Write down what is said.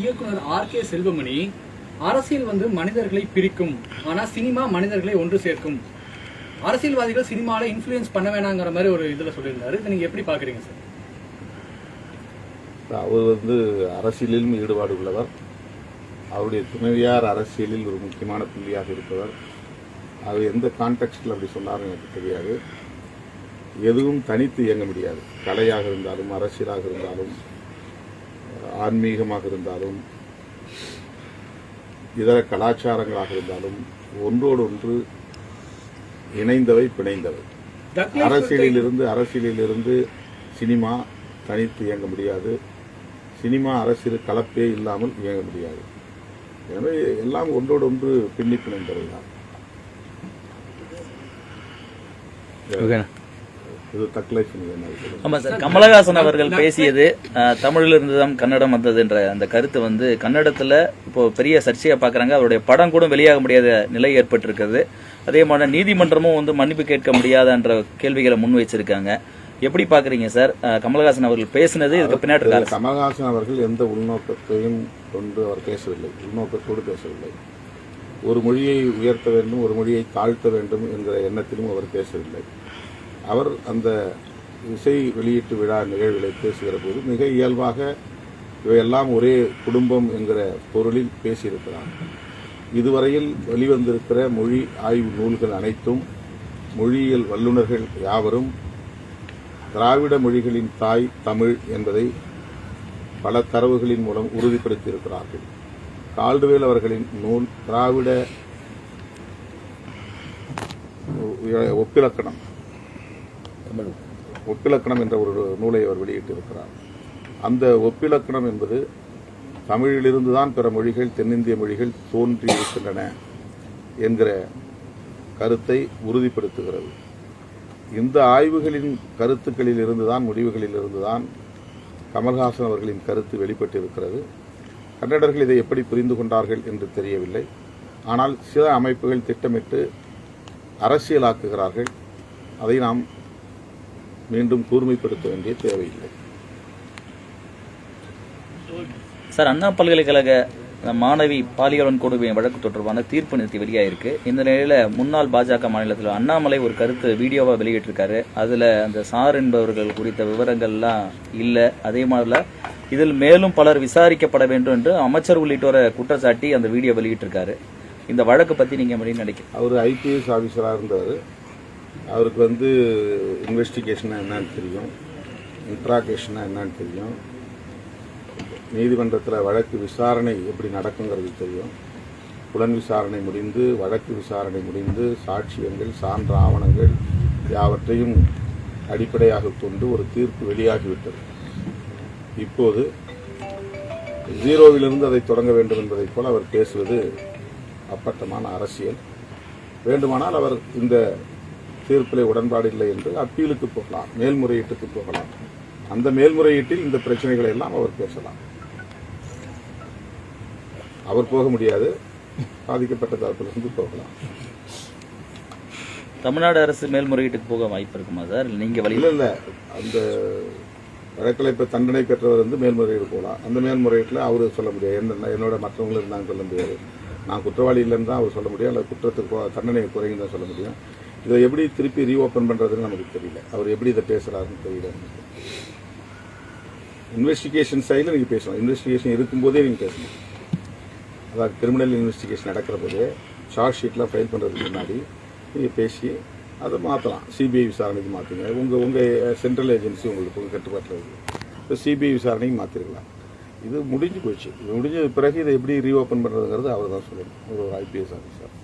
இயக்குனர் R K Selvamani அரசியல் வந்து மனிதர்களை பிரிக்கும் ஆனா சினிமா மனிதர்களை ஒன்று சேர்க்கும். அரசியல்வாதிகள் சினிமால இன்ஃபுளுயன்ஸ் பண்ண வேணாங்கிற மாதிரி ஒரு இதுல சொல்லியிருந்தாரு. இதை நீங்க எப்படி பாக்குறீங்க சார் அவர் வந்து அரசியலிலும் ஈடுபாடு உள்ளவர். அவருடைய துணைவியார் அரசியலில் ஒரு முக்கியமான புள்ளியாக இருப்பவர். அது எந்த கான்டெக்ஸ்டில் அப்படி சொன்னார் எனக்கு தெரியாது. எதுவும் தனித்து இயங்க முடியாது. கலையாக இருந்தாலும் அரசியலாக இருந்தாலும் ஆன்மீகமாக இருந்தாலும் இதர கலாச்சாரங்களாக இருந்தாலும் ஒன்றோடு ஒன்று இணைந்தவை பிணைந்தவை. அரசியலிலிருந்து அரசியலிலிருந்து சினிமா தனித்து இயங்க முடியாது. சினிமா அரசியல் கலப்பே இல்லாமல் இயங்க முடியாது. எனவே எல்லாம் ஒன்றோடு ஒன்று பின்னி பிணைந்தவை தான் இது தக்லைஃப் ஆமா சார் கமலஹாசன் அவர்கள் பேசியது அஹ், தமிழிலிருந்து தான் கன்னடம் வந்தது என்ற அந்த கருத்து வந்து கன்னடத்துல இப்போ பெரிய சர்ச்சையா பாக்குறாங்க. அவருடைய படம் கூட வெளியாக முடியாத நிலை ஏற்பட்டிருக்கிறது. அதே மாதிரி நீதிமன்றமும் வந்து மன்னிப்பு கேட்க முடியாதன்ற கேள்விகளை முன் வச்சிருக்காங்க. எப்படி பாக்குறீங்க சார்? கமலஹாசன் அவர்கள் பேசினது இதுக்கு பின்னாடி. கமல்ஹாசன் அவர்கள் எந்த உள்நோக்கத்தையும் கொண்டு அவர் பேசவில்லை. உள்நோக்கத்தோடு பேசவில்லை. ஒரு மொழியை உயர்த்த வேண்டும் ஒரு மொழியை தாழ்த்த வேண்டும் என்கிற எண்ணத்திலும் அவர் பேசவில்லை. அவர் அந்த இசை வெளியீட்டு விழா நிகழ்வுகளை பேசுகிற போது மிக இயல்பாக இவையெல்லாம் ஒரே குடும்பம் என்கிற பொருளில் பேசியிருக்கிறார். இதுவரையில் வெளிவந்திருக்கிற மொழி ஆய்வு நூல்கள் அனைத்தும் மொழியியல் வல்லுநர்கள் யாவரும் திராவிட மொழிகளின் தாய் தமிழ் என்பதை பல தரவுகளின் மூலம் உறுதிப்படுத்தியிருக்கிறார்கள். கால்டுவேல் அவர்களின் நூல் திராவிட ஒப்பிலக்கணம். ஒப்பிலக்கணம் ஒப்பிலக்கணம் என்ற ஒரு நூலை அவர் வெளியிட்டிருக்கிறார். அந்த ஒப்பிலக்கணம் என்பது தமிழிலிருந்து தான் பிற மொழிகள் தென்னிந்திய மொழிகள் தோன்றி இருக்கின்றன என்கிற கருத்தை உறுதிப்படுத்துகிறது. இந்த ஆய்வுகளின் கருத்துக்களில் இருந்துதான் முடிவுகளில் இருந்துதான் கமல்ஹாசன் அவர்களின் கருத்து வெளிப்பட்டிருக்கிறது. கன்னடர்கள் இதை எப்படி புரிந்து கொண்டார்கள் என்று தெரியவில்லை. ஆனால் சில அமைப்புகள் திட்டமிட்டு அரசியலாக்குகிறார்கள். அதை நாம் மீண்டும் கூர்மைப்படுத்த வேண்டிய தேவையில்லை. சார் அண்ணா பல்கலைக்கழக மாணவி பாலியல் கொடுமை வழக்கு தொடர்பான தீர்ப்பு நிறுத்தி வெளியாயிருக்கு. இந்த நிலையில முன்னாள் பாஜக மாநிலத்தில் அண்ணாமலை ஒரு கருத்து வீடியோவா வெளியிட்டிருக்காரு. அதுல அந்த சார் என்பவர்கள் குறித்த விவரங்கள்லாம் இல்ல. அதே மாதிரில இதில் மேலும் பலர் விசாரிக்கப்பட வேண்டும் என்று அமைச்சர் உள்ளிட்டோரை குற்றச்சாட்டி அந்த வீடியோ வெளியிட்டிருக்காரு. இந்த வழக்கு பத்தி நீங்க எப்படி நினைக்கிறீங்க? அவர் ஐபிஎஸ் ஆஃபீஸராக இருந்தவர் அவருக்கு வந்து இன்வெஸ்டிகேஷனா என்னன்னு தெரியும். இன்ட்ராகேஷனா என்னன்னு தெரியும். நீதிமன்றத்தில் வழக்கு விசாரணை எப்படி நடக்குங்கிறது தெரியும். புலன் விசாரணை முடிந்து வழக்கு விசாரணை முடிந்து சாட்சியங்கள் சான்ற ஆவணங்கள் யாவற்றையும் அடிப்படையாக கொண்டு ஒரு தீர்ப்பு வெளியாகிவிட்டது. இப்போது ஜீரோவிலிருந்து அதை தொடங்க வேண்டும் என்பதைப் போல அவர் பேசுவது அப்பட்டமான அரசியல். வேண்டுமானால் அவர் இந்த தீர்ப்பிலே உடன்பாடு இல்லை என்று அப்பீலுக்கு போகலாம் மேல்முறையீட்டுக்கு போகலாம். அந்த மேல்முறையீட்டில் இந்த பிரச்சனைகளை எல்லாம் அவர் பேசலாம். அவர் போக முடியாது. பாதிக்கப்பட்ட தரப்பிலிருந்து போகலாம். தமிழ்நாடு அரசு மேல்முறையீட்டுக்கு போக வாய்ப்பு இருக்குமா சார்? நீங்க வழி இல்ல அந்த வழக்கில் இப்ப தண்டனை பெற்றவர் வந்து மேல்முறையீடு போகலாம். அந்த மேல்முறையீட்டில் அவரு சொல்ல முடியாது. என்ன என்னோட மற்றவங்களும் இருந்தாங்க சொல்ல முடியாது. நான் குற்றவாளி இல்லைன்னு தான் அவர் சொல்ல முடியும். அல்லது குற்றத்துக்கு தண்டனை குறையும் தான் சொல்ல முடியும். இதை எப்படி திருப்பி ரீஓப்பன் பண்ணுறதுன்னு நமக்கு தெரியல. அவர் எப்படி இதை பேசுகிறாருன்னு தெரியல இன்வெஸ்டிகேஷன் சைடில் நீங்கள் பேசணும் இன்வெஸ்டிகேஷன் இருக்கும்போதே நீங்கள் பேசணும் அதாவது கிரிமினல் இன்வெஸ்டிகேஷன் நடக்கிற போதே சார்ஜ் ஷீட்லாம் ஃபைல் பண்ணுறதுக்கு முன்னாடி நீங்கள் பேசி அதை மாற்றலாம் சிபிஐ விசாரணைக்கு மாற்றுங்க உங்கள் உங்கள் சென்ட்ரல் ஏஜென்சி உங்களுக்கு உங்கள் கட்டுப்பாட்டில் இருக்குது இப்போ சிபிஐ விசாரணைக்கு மாற்றிருக்கலாம் இது முடிஞ்சு போச்சு. இது முடிஞ்ச பிறகு இதை எப்படி ரீஓப்பன் பண்ணுறதுங்கிறது அவர் தான் சொல்லணும். ஒரு ஐபிஎஸ் ஆஃபீஸர்